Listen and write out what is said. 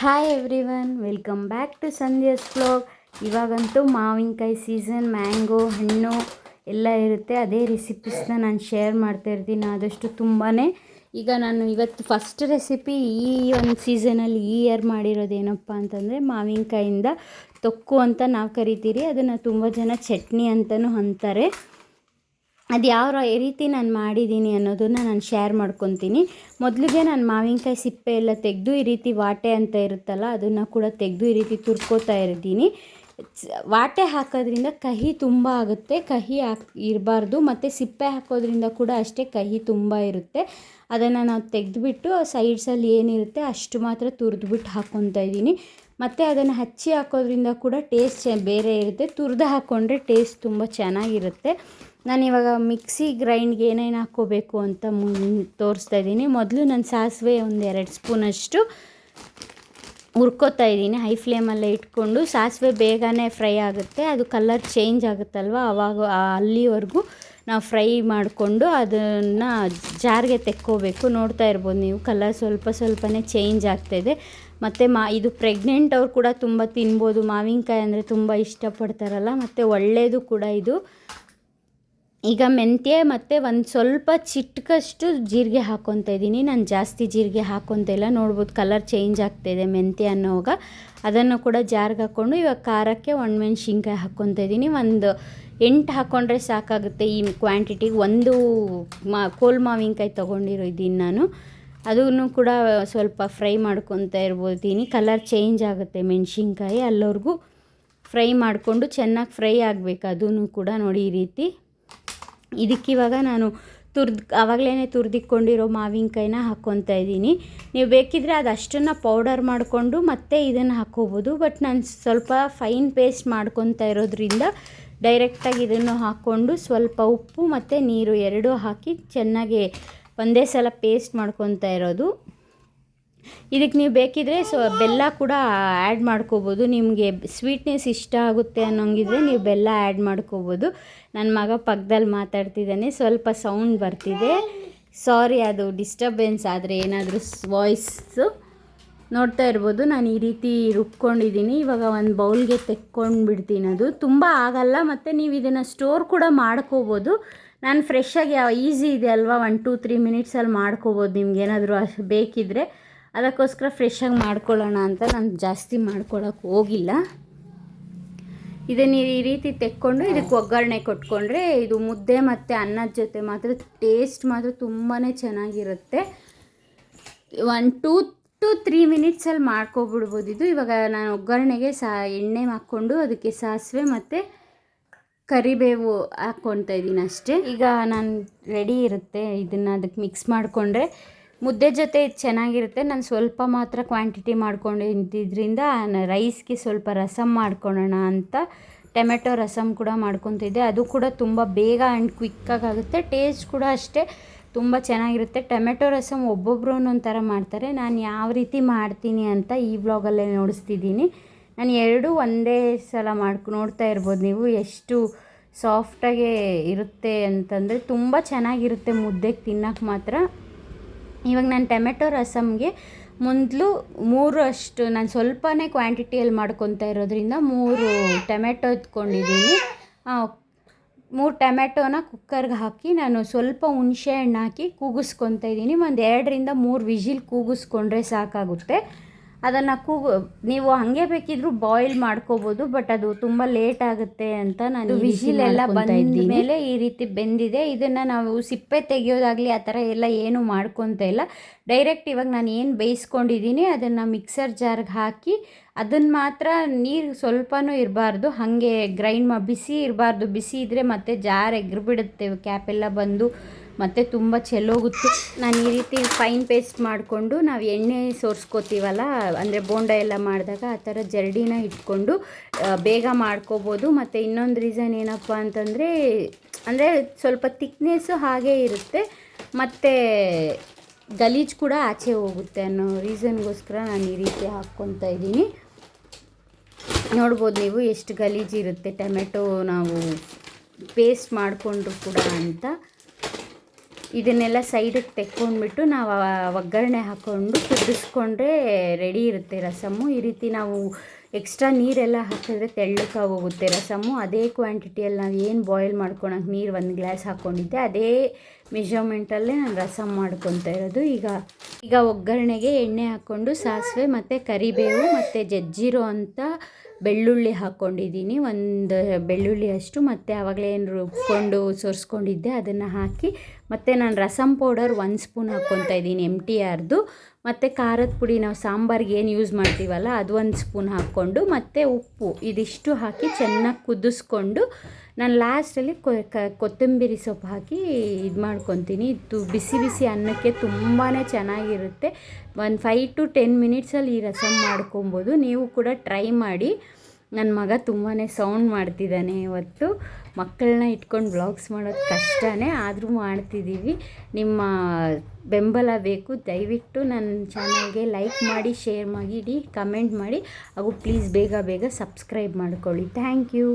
Hi everyone welcome back to Sandhya's blog ಇವಾಗಂತೂ ಮಾವಿನಕಾಯಿ season mango ಹಣ್ಣು ಎಲ್ಲ ಇರುತ್ತೆ. ಅದೇ ರೆಸಿಪೀಸ್ನ ನಾನು ಶೇರ್ ಮಾಡ್ತಾ ಇರ್ತೀನಿ. ಆದಷ್ಟು ತುಂಬಾ ಈಗ ನಾನು ಇವತ್ತು ಫಸ್ಟ್ ರೆಸಿಪಿ ಈ ಒಂದು ಸೀಸನಲ್ಲಿ ಈ ಇಯರ್ ಮಾಡಿರೋದೇನಪ್ಪ ಅಂತಂದರೆ ಮಾವಿನಕಾಯಿಂದ ತೊಕ್ಕು ಅಂತ ನಾವು ಕರಿತೀರಿ. ಅದನ್ನು ತುಂಬ ಜನ ಚಟ್ನಿ ಅಂತಲೂ ಅಂತಾರೆ. ಅದು ಯಾವ ರೀತಿ ನಾನು ಮಾಡಿದ್ದೀನಿ ಅನ್ನೋದನ್ನು ನಾನು ಶೇರ್ ಮಾಡ್ಕೊತೀನಿ. ಮೊದಲಿಗೆ ನಾನು ಮಾವಿನಕಾಯಿ ಸಿಪ್ಪೆ ಎಲ್ಲ ತೆಗೆದು ಈ ರೀತಿ ವಾಟೆ ಅಂತ ಇರುತ್ತಲ್ಲ, ಅದನ್ನು ಕೂಡ ತೆಗೆದು ಈ ರೀತಿ ತುರ್ಕೋತಾ ಇರ್ತೀನಿ ವಾಟೆ ಹಾಕೋದ್ರಿಂದ ಕಹಿ ತುಂಬ ಆಗುತ್ತೆ. ಕಹಿ ಹಾಕ್, ಇರಬಾರ್ದು. ಮತ್ತು ಸಿಪ್ಪೆ ಹಾಕೋದ್ರಿಂದ ಕೂಡ ಅಷ್ಟೇ ಕಹಿ ತುಂಬ ಇರುತ್ತೆ. ಅದನ್ನು ನಾವು ತೆಗೆದುಬಿಟ್ಟು ಸೈಡ್ಸಲ್ಲಿ ಏನಿರುತ್ತೆ ಅಷ್ಟು ಮಾತ್ರ ತುರಿದ್ಬಿಟ್ಟು ಹಾಕ್ಕೊತಾ ಇದ್ದೀನಿ. ಮತ್ತು ಅದನ್ನು ಹಚ್ಚಿ ಹಾಕೋದ್ರಿಂದ ಕೂಡ ಟೇಸ್ಟ್ ಬೇರೆ ಇರುತ್ತೆ. ತುರಿದು ಹಾಕ್ಕೊಂಡ್ರೆ ಟೇಸ್ಟ್ ತುಂಬ ಚೆನ್ನಾಗಿರುತ್ತೆ. ನಾನು ಇವಾಗ ಮಿಕ್ಸಿ ಗ್ರೈಂಡ್ಗೆ ಏನೇನು ಹಾಕ್ಕೋಬೇಕು ಅಂತ ತೋರಿಸ್ತಾ ಇದ್ದೀನಿ. ಮೊದಲು ನಾನು ಸಾಸಿವೆ ಒಂದು ಎರಡು ಸ್ಪೂನಷ್ಟು ಹುರ್ಕೋತಾ ಇದ್ದೀನಿ. ಹೈ ಫ್ಲೇಮಲ್ಲೇ ಇಟ್ಕೊಂಡು ಸಾಸಿವೆ ಬೇಗನೆ ಫ್ರೈ ಆಗುತ್ತೆ. ಅದು ಕಲರ್ ಚೇಂಜ್ ಆಗುತ್ತಲ್ವ? ಆವಾಗ ಅಲ್ಲಿವರೆಗೂ ನಾವು ಫ್ರೈ ಮಾಡಿಕೊಂಡು ಅದನ್ನು ಜಾರ್ಗೆ ತೆಕ್ಕೋಬೇಕು. ನೋಡ್ತಾ ಇರ್ಬೋದು ನೀವು, ಕಲರ್ ಸ್ವಲ್ಪ ಸ್ವಲ್ಪನೇ ಚೇಂಜ್ ಆಗ್ತಾಯಿದೆ ಮತ್ತು ಮಾ, ಇದು ಪ್ರೆಗ್ನೆಂಟ್ ಅವ್ರು ಕೂಡ ತುಂಬ ತಿನ್ಬೋದು. ಮಾವಿನಕಾಯಿ ಅಂದರೆ ತುಂಬ ಇಷ್ಟಪಡ್ತಾರಲ್ಲ? ಮತ್ತು ಒಳ್ಳೆಯದು ಕೂಡ ಇದು. ಈಗ ಮೆಂತ್ಯ ಮತ್ತು ಒಂದು ಸ್ವಲ್ಪ ಚಿಟ್ಕಷ್ಟು ಜೀರಿಗೆ ಹಾಕ್ಕೊತಾ ಇದ್ದೀನಿ. ನಾನು ಜಾಸ್ತಿ ಜೀರಿಗೆ ಹಾಕೊತ ಇಲ್ಲ. ನೋಡ್ಬೋದು ಕಲರ್ ಚೇಂಜ್ ಆಗ್ತಾಯಿದೆ ಮೆಂತ್ಯ ಅನ್ನೋವಾಗ. ಅದನ್ನು ಕೂಡ ಜಾರ್ಗೆ ಹಾಕ್ಕೊಂಡು ಇವಾಗ ಖಾರಕ್ಕೆ ಒಣಮೆಣ್ಸಿನ್ಕಾಯಿ ಹಾಕ್ಕೊತಾ ಇದ್ದೀನಿ. ಒಂದು ಎಂಟು ಹಾಕ್ಕೊಂಡ್ರೆ ಸಾಕಾಗುತ್ತೆ ಈ ಕ್ವಾಂಟಿಟಿಗೆ ಒಂದು ಮಾ, ಕೋಲ್ ಮಾವಿನಕಾಯಿ ತೊಗೊಂಡಿರೋ ಇದ್ದೀನಿ ನಾನು. ಅದನ್ನು ಕೂಡ ಸ್ವಲ್ಪ ಫ್ರೈ ಮಾಡ್ಕೊತಾ ಇರ್ಬೋದೀನಿ. ಕಲರ್ ಚೇಂಜ್ ಆಗುತ್ತೆ ಮೆಣಸಿನ್ಕಾಯಿ ಅಲ್ಲವರೆಗೂ ಫ್ರೈ ಮಾಡಿಕೊಂಡು ಚೆನ್ನಾಗಿ ಫ್ರೈ ಆಗಬೇಕು. ಅದೂ ಕೂಡ ನೋಡಿ ಈ ರೀತಿ. ಇದಕ್ಕಿವಾಗ ನಾನು ತುರ್ದು ಆವಾಗಲೇ ತುರ್ದಿಕ್ಕೊಂಡಿರೋ ಮಾವಿನಕಾಯಿನ ಹಾಕ್ಕೊತಾ ಇದ್ದೀನಿ. ನೀವು ಬೇಕಿದ್ರೆ ಅದು ಅಷ್ಟನ್ನು ಪೌಡರ್ ಮಾಡಿಕೊಂಡು ಮತ್ತೆ ಇದನ್ನು ಹಾಕ್ಕೋಬೋದು. ಬಟ್ ನಾನು ಸ್ವಲ್ಪ ಫೈನ್ ಪೇಸ್ಟ್ ಮಾಡ್ಕೊತಾ ಇರೋದ್ರಿಂದ ಡೈರೆಕ್ಟಾಗಿ ಇದನ್ನು ಹಾಕ್ಕೊಂಡು ಸ್ವಲ್ಪ ಉಪ್ಪು ಮತ್ತು ನೀರು ಎರಡೂ ಹಾಕಿ ಚೆನ್ನಾಗಿ ಒಂದೇ ಸಲ ಪೇಸ್ಟ್ ಮಾಡ್ಕೊತಾ ಇರೋದು. ಇದಕ್ಕೆ ನೀವು ಬೇಕಿದ್ರೆ ಸೊ ಬೆಲ್ಲ ಕೂಡ ಆ್ಯಡ್ ಮಾಡ್ಕೋಬೋದು. ನಿಮಗೆ ಸ್ವೀಟ್ನೆಸ್ ಇಷ್ಟ ಆಗುತ್ತೆ ಅನ್ನೋಂಗಿದ್ರೆ ನೀವು ಬೆಲ್ಲ ಆ್ಯಡ್ ಮಾಡ್ಕೋಬೋದು. ನನ್ನ ಮಗ ಪಕ್ಕದಲ್ಲಿ ಮಾತಾಡ್ತಿದ್ದಾನೆ ಸ್ವಲ್ಪ ಸೌಂಡ್ ಬರ್ತಿದೆ. ಸಾರಿ ಅದು ಡಿಸ್ಟರ್ಬೆನ್ಸ್ ಆದರೆ ಏನಾದರೂ ವಾಯ್ಸು ನೋಡ್ತಾ ಇರ್ಬೋದು. ನಾನು ಈ ರೀತಿ ರುಬ್ಕೊಂಡಿದ್ದೀನಿ ಇವಾಗ ಒಂದು ಬೌಲ್ಗೆ ತೆಕ್ಕೊಂಡು ಬಿಡ್ತೀನಿ ಅದು. ತುಂಬ ಆಗಲ್ಲ, ಮತ್ತು ನೀವು ಇದನ್ನು ಸ್ಟೋರ್ ಕೂಡ ಮಾಡ್ಕೋಬೋದು. ನಾನು ಫ್ರೆಶ್ಶಾಗಿ ಯಾವ ಈಸಿ ಇದೆ ಅಲ್ವಾ? ಒನ್ ಟೂ ತ್ರೀ ಮಿನಿಟ್ಸಲ್ಲಿ ಮಾಡ್ಕೋಬೋದು. ನಿಮ್ಗೆ ಏನಾದರೂ ಅಷ್ಟು ಬೇಕಿದ್ದರೆ ಅದಕ್ಕೋಸ್ಕರ ಫ್ರೆಶ್ಶಾಗಿ ಮಾಡ್ಕೊಳ್ಳೋಣ ಅಂತ ನಾನು ಜಾಸ್ತಿ ಮಾಡ್ಕೊಳ್ಳೋಕೆ ಹೋಗಿಲ್ಲ. ಇದನ್ನು ಈ ರೀತಿ ತೆಕ್ಕೊಂಡು ಇದಕ್ಕೆ ಒಗ್ಗರಣೆ ಕೊಟ್ಕೊಂಡ್ರೆ ಇದು ಮುದ್ದೆ ಮತ್ತು ಅನ್ನದ ಜೊತೆ ಮಾತ್ರ ಟೇಸ್ಟ್ ಮಾತ್ರ ತುಂಬಾ ಚೆನ್ನಾಗಿರುತ್ತೆ. ಒನ್ ಟೂ ಟು ತ್ರೀ ಮಿನಿಟ್ಸಲ್ಲಿ ಮಾಡ್ಕೊಬಿಡ್ಬೋದು ಇದು. ಇವಾಗ ನಾನು ಒಗ್ಗರಣೆಗೆ ಸಾ, ಎಣ್ಣೆ ಹಾಕ್ಕೊಂಡು ಅದಕ್ಕೆ ಸಾಸಿವೆ ಮತ್ತು ಕರಿಬೇವು ಹಾಕ್ಕೊತಾ ಇದ್ದೀನಿ ಅಷ್ಟೇ. ಈಗ ನಾನು ರೆಡಿ ಇರುತ್ತೆ ಇದನ್ನು ಅದಕ್ಕೆ ಮಿಕ್ಸ್ ಮಾಡಿಕೊಂಡ್ರೆ. ಮುದ್ದೆ ಜೊತೆ ಚೆನ್ನಾಗಿರುತ್ತೆ. ನಾನು ಸ್ವಲ್ಪ ಮಾತ್ರ ಕ್ವಾಂಟಿಟಿ ಮಾಡ್ಕೊಂಡಿದ್ದರಿಂದ ರೈಸ್ಗೆ ಸ್ವಲ್ಪ ರಸಮ್ ಮಾಡ್ಕೊಳ್ಳೋಣ ಅಂತ ಟೊಮೆಟೊ ರಸಮ್ ಕೂಡ ಮಾಡ್ಕೊತಿದ್ದೆ. ಅದು ಕೂಡ ತುಂಬ ಬೇಗ ಆ್ಯಂಡ್ ಕ್ವಿಕ್ಕಾಗಿ ಆಗುತ್ತೆ. ಟೇಸ್ಟ್ ಕೂಡ ಅಷ್ಟೇ ತುಂಬ ಚೆನ್ನಾಗಿರುತ್ತೆ. ಟೊಮೆಟೊ ರಸಮ್ ಒಬ್ಬೊಬ್ಬರು ಒಂಥರ ಮಾಡ್ತಾರೆ. ನಾನು ಯಾವ ರೀತಿ ಮಾಡ್ತೀನಿ ಅಂತ ಈ ವ್ಲಾಗಲ್ಲೇ ನೋಡಿಸ್ತಿದ್ದೀನಿ. ನಾನು ಎರಡೂ ಒಂದೇ ಸಲ ಮಾಡ್ಕೊ, ನೋಡ್ತಾ ಇರ್ಬೋದು ನೀವು ಎಷ್ಟು ಸಾಫ್ಟಾಗೆ ಇರುತ್ತೆ ಅಂತಂದರೆ ತುಂಬ ಚೆನ್ನಾಗಿರುತ್ತೆ ಮುದ್ದೆಗೆ ತಿನ್ನೋಕೆ ಮಾತ್ರ. ಇವಾಗ ನಾನು ಟೊಮೆಟೊ ರಸಮ್ಗೆ ಮೊದಲು ಮೂರು ಅಷ್ಟು, ನಾನು ಸ್ವಲ್ಪನೇ ಕ್ವಾಂಟಿಟಿಯಲ್ಲಿ ಮಾಡ್ಕೊತಾ ಇರೋದ್ರಿಂದ ಮೂರು ಟೊಮೆಟೊ ಎತ್ಕೊಂಡಿದ್ದೀನಿ. ಮೂರು ಟೊಮೆಟೊನ ಕುಕ್ಕರ್ಗೆ ಹಾಕಿ ನಾನು ಸ್ವಲ್ಪ ಹುಣಸೆ ಹಣ್ಣು ಹಾಕಿ ಕೂಗಿಸ್ಕೊತ ಇದ್ದೀನಿ. ಒಂದು ಎರಡರಿಂದ ಮೂರು ವಿಜಿಲ್ ಕೂಗಿಸ್ಕೊಂಡ್ರೆ ಸಾಕಾಗುತ್ತೆ. ಅದನ್ನು ಕೂಗು ನೀವು ಹಾಗೆ ಬೇಕಿದ್ರು ಬಾಯ್ಲ್ ಮಾಡ್ಕೋಬಹುದು ಬಟ್ ಅದು ತುಂಬ ಲೇಟ್ ಆಗುತ್ತೆ ಅಂತ ನಾನು ವಿಜಿಲ್ ಎಲ್ಲ ಬಂದ ಮೇಲೆ ಈ ರೀತಿ ಬೆಂದಿದೆ. ಇದನ್ನು ನಾವು ಸಿಪ್ಪೆ ತೆಗೆಯೋದಾಗಲಿ ಆ ಥರ ಎಲ್ಲ ಏನು ಮಾಡ್ಕೊತ ಇಲ್ಲ. ಡೈರೆಕ್ಟ್ ಇವಾಗ ನಾನು ಏನು ಬೇಯಿಸ್ಕೊಂಡಿದ್ದೀನಿ ಅದನ್ನು ಮಿಕ್ಸರ್ ಜಾರ್ಗೆ ಹಾಕಿ ಅದನ್ನು ಮಾತ್ರ ನೀರು ಸ್ವಲ್ಪನೂ ಇರಬಾರ್ದು, ಹಾಗೆ ಗ್ರೈಂಡ್ ಮಾ, ಬಿಸಿ ಇರಬಾರ್ದು. ಬಿಸಿ ಇದ್ದರೆ ಮತ್ತೆ ಜಾರ್ ಎಗ್ರಿಬಿಡುತ್ತೆ ಕ್ಯಾಪೆಲ್ಲ ಬಂದು ಮತ್ತು ತುಂಬ ಚೆಲ್ಲೋಗುತ್ತೆ. ನಾನು ಈ ರೀತಿ ಫೈನ್ ಪೇಸ್ಟ್ ಮಾಡಿಕೊಂಡು ನಾವು ಎಣ್ಣೆ ಸೋರಿಸ್ಕೋತೀವಲ್ಲ, ಅಂದರೆ ಬೋಂಡ ಎಲ್ಲ ಮಾಡಿದಾಗ ಆ ಥರ ಜರಡಿನ ಇಟ್ಕೊಂಡು ಬೇಗ ಮಾಡ್ಕೋಬೋದು. ಮತ್ತು ಇನ್ನೊಂದು ರೀಸನ್ ಏನಪ್ಪ ಅಂತಂದರೆ, ಅಂದರೆ ಸ್ವಲ್ಪ ತಿಕ್ನೆಸ್ಸು ಹಾಗೇ ಇರುತ್ತೆ, ಮತ್ತು ಗಲೀಜು ಕೂಡ ಆಚೆ ಹೋಗುತ್ತೆ ಅನ್ನೋ ರೀಸನ್ಗೋಸ್ಕರ ನಾನು ಈ ರೀತಿ ಹಾಕ್ಕೊತಾ ಇದ್ದೀನಿ ನೋಡ್ಬೋದು ನೀವು ಎಷ್ಟು ಗಲೀಜಿರುತ್ತೆ ಟೊಮೆಟೊ ನಾವು ಪೇಸ್ಟ್ ಮಾಡಿಕೊಂಡ್ರು ಕೂಡ ಅಂತ. ಇದನ್ನೆಲ್ಲ ಸೈಡಿಗೆ ತೆಕ್ಕೊಂಡ್ಬಿಟ್ಟು ನಾವು ಒಗ್ಗರಣೆ ಹಾಕ್ಕೊಂಡು ಕುದಿಸ್ಕೊಂಡ್ರೆ ರೆಡಿ ಇರುತ್ತೆ ರಸಮ್ಮು. ಈ ರೀತಿ ನಾವು ಎಕ್ಸ್ಟ್ರಾ ನೀರೆಲ್ಲ ಹಾಕಿದ್ರೆ ತೆಳ್ಳಕ್ಕಾಗೋಗುತ್ತೆ ರಸಮ್ಮು. ಅದೇ ಕ್ವಾಂಟಿಟಿಯಲ್ಲಿ ನಾವು ಏನು ಬಾಯ್ಲ್ ಮಾಡ್ಕೊಳಕ್ಕೆ ನೀರು ಒಂದು ಗ್ಲಾಸ್ ಹಾಕ್ಕೊಂಡಿದ್ದೆ ಅದೇ ಮೆಷರ್ಮೆಂಟಲ್ಲೇ ನಾನು ರಸಮ್ ಮಾಡ್ಕೊತಾ ಇರೋದು. ಈಗ ಈಗ ಒಗ್ಗರಣೆಗೆ ಎಣ್ಣೆ ಹಾಕ್ಕೊಂಡು ಸಾಸಿವೆ ಮತ್ತು ಕರಿಬೇವು ಮತ್ತು ಜಜ್ಜಿರೋ ಅಂತ ಬೆಳ್ಳುಳ್ಳಿ ಹಾಕ್ಕೊಂಡಿದ್ದೀನಿ. ಒಂದು ಬೆಳ್ಳುಳ್ಳಿ ಅಷ್ಟು ಮತ್ತು ಆವಾಗಲೇ ಏನು ರುಬ್ಕೊಂಡು ಸೋರಿಸ್ಕೊಂಡಿದ್ದೆ ಅದನ್ನು ಹಾಕಿ ಮತ್ತು ನಾನು ರಸಮ್ ಪೌಡರ್ ಒಂದು ಸ್ಪೂನ್ ಹಾಕ್ಕೊತಾ ಇದ್ದೀನಿ ಎಂ ಟಿ ಆರ್ದು ಮತ್ತು ಖಾರದ ಪುಡಿ ನಾವು ಸಾಂಬಾರ್ಗೆ ಏನು ಯೂಸ್ ಮಾಡ್ತೀವಲ್ಲ ಅದು ಒಂದು ಸ್ಪೂನ್ ಹಾಕ್ಕೊಂಡು ಮತ್ತು ಉಪ್ಪು ಇದಿಷ್ಟು ಹಾಕಿ ಚೆನ್ನಾಗಿ ಕುದಿಸ್ಕೊಂಡು ನಾನು ಲಾಸ್ಟಲ್ಲಿ ಕೊತ್ತಂಬರಿ ಸೊಪ್ಪು ಹಾಕಿ ಇದು ಮಾಡ್ಕೊತೀನಿ. ಇದು ಬಿಸಿ ಬಿಸಿ ಅನ್ನಕ್ಕೆ ತುಂಬಾ ಚೆನ್ನಾಗಿರುತ್ತೆ. ಒಂದು ಫೈವ್ ಟು ಟೆನ್ ಮಿನಿಟ್ಸಲ್ಲಿ ಈ ರಸಮ್ ಮಾಡ್ಕೊಬೋದು. ನೀವು ಕೂಡ ಟ್ರೈ ಮಾಡಿ. ನನ್ನ ಮಗ ತುಂಬಾ ಸೌಂಡ್ ಮಾಡ್ತಿದ್ದಾನೆ ಇವತ್ತು. ಮಕ್ಕಳನ್ನ ಇಟ್ಕೊಂಡು ಬ್ಲಾಗ್ಸ್ ಮಾಡೋದು ಕಷ್ಟನೇ, ಆದರೂ ಮಾಡ್ತಿದ್ದೀವಿ ನಿಮ್ಮ ಬೆಂಬಲ ಬೇಕು. ದಯವಿಟ್ಟು ನನ್ನ ಚಾನಲ್ಗೆ ಲೈಕ್ ಮಾಡಿ ಶೇರ್ ಮಾಡಿ ಕಮೆಂಟ್ ಮಾಡಿ. ಹಾಗೂ ಪ್ಲೀಸ್ ಬೇಗ ಬೇಗ ಸಬ್ಸ್ಕ್ರೈಬ್ ಮಾಡ್ಕೊಳ್ಳಿ. Thank you